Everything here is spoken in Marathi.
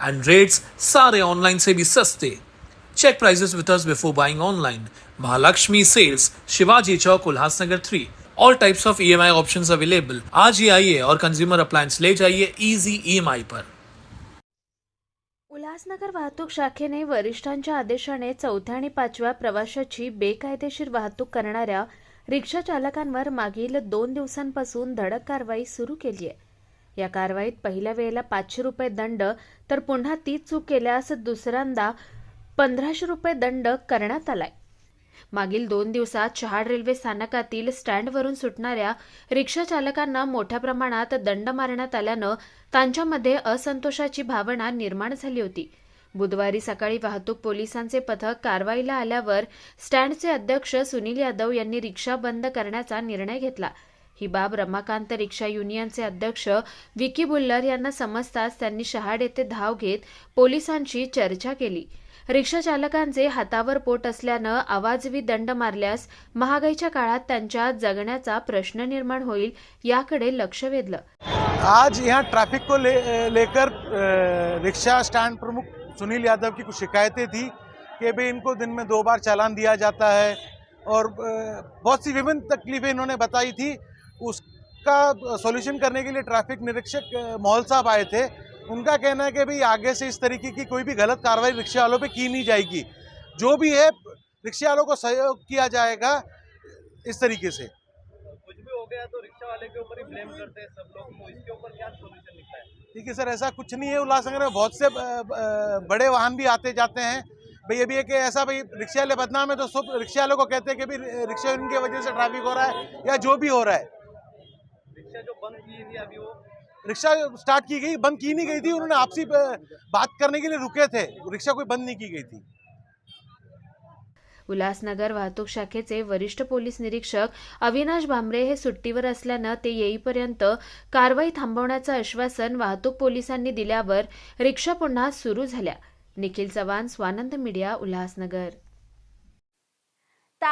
and rates sare online se bhi saste check prices with us before buying online mahalakshmi sales shivaji chowk ulhasnagar 3 all types of emi options available आज ही आइए और कंज्यूमर अप्लायंस ले जाइए इजी ईएमआई पर उल्हासनगर वाहतूक शाखेने वरिष्ठांच्या आदेशाने चौथ्या आणि पाचव्या प्रवाशाची बेकायदेशीर वाहतूक करणाऱ्या रिक्षा चालकांवर मागील दोन दिवसांपासून धडक कारवाई सुरू केली आहे या कारवाईत पहिल्या वेळेला पाचशे रुपये दंड तर पुन्हा तीच चूक केल्यास दुसऱ्यांदा पंधराशे रुपये दंड करण्यात आलाय. मागील दोन दिवसात शहाड रेल्वे स्थानकातील स्टँडवरून सुटणाऱ्या रिक्षा चालकांना मोठ्या प्रमाणात दंड मारण्यात आल्यानं त्यांच्यामध्ये असंतोषाची भावना निर्माण झाली होती. बुधवारी सकाळी वाहतूक पोलिसांचे पथक कारवाईला आल्यावर स्टँडचे अध्यक्ष सुनील यादव यांनी रिक्षा बंद करण्याचा निर्णय घेतला. ही बाब रमाकांत रिक्षा युनियनचे अध्यक्ष विकी बुल्लर यांना समजताच त्यांनी शहाड येथे धाव घेत पोलिसांशी चर्चा केली. रिक्षा चालकांचे हातावर पोट असल्यानं आवाजवी दंड मारल्यास महागाईच्या काळात त्यांच्या जगण्याचा प्रश्न निर्माण होईल याकडे लक्ष वेधलं. आज यहाँ ट्रैफिक को ले, लेकर रिक्षा रिक्शा स्टैंड प्रमुख सुनील यादव की कुछ शिकायतें थी कि भाई इनको दिन में दो बार चालान दिया जाता है और बहुत सी विभिन्न तकलीफें इन्होंने बताई थी। उसका सॉल्यूशन करने के लिए ट्रैफ़िक निरीक्षक मोहल साहब आए थे। उनका कहना है कि भाई आगे से इस तरीके की कोई भी गलत कार्रवाई रिक्शा वालों पर की नहीं जाएगी। जो भी है रिक्शा वालों को सहयोग किया जाएगा इस तरीके से। कुछ भी हो गया तो रिक्शा वाले के ऊपर ही ब्लेम करते हैं सब लोग तो इसके ऊपर क्या सोल्यूशन निकला है? ठीक है सर ऐसा कुछ नहीं है। उल्लासनगर में बहुत से बड़े वाहन भी आते जाते हैं। भाई ये भी है ऐसा भाई रिक्शा वाले बदनाम है तो सब रिक्शा वालों को कहते हैं कि भाई रिक्शा इनकी वजह से ट्रैफ़िक हो रहा है या जो भी हो रहा है। रिक्शा जो बंद की थी अभी वो? रिक्शा स्टार्ट की गई बंद की नहीं गई थी उन्होंने आपसी बात करने के लिए रुके थे। रिक्शा कोई बंद नहीं की गई थी। उल्हासनगर वाहतूक शाखेचे वरिष्ठ पोलीस निरीक्षक अविनाश भांबरे हे सुट्टीवर असल्यानं ते येईपर्यंत कारवाई थांबवण्याचं आश्वासन वाहतूक पोलिसांनी दिल्यावर रिक्षा पुन्हा सुरू झाल्या. निखिल चव्हाण स्वानंद मीडिया उल्हासनगर.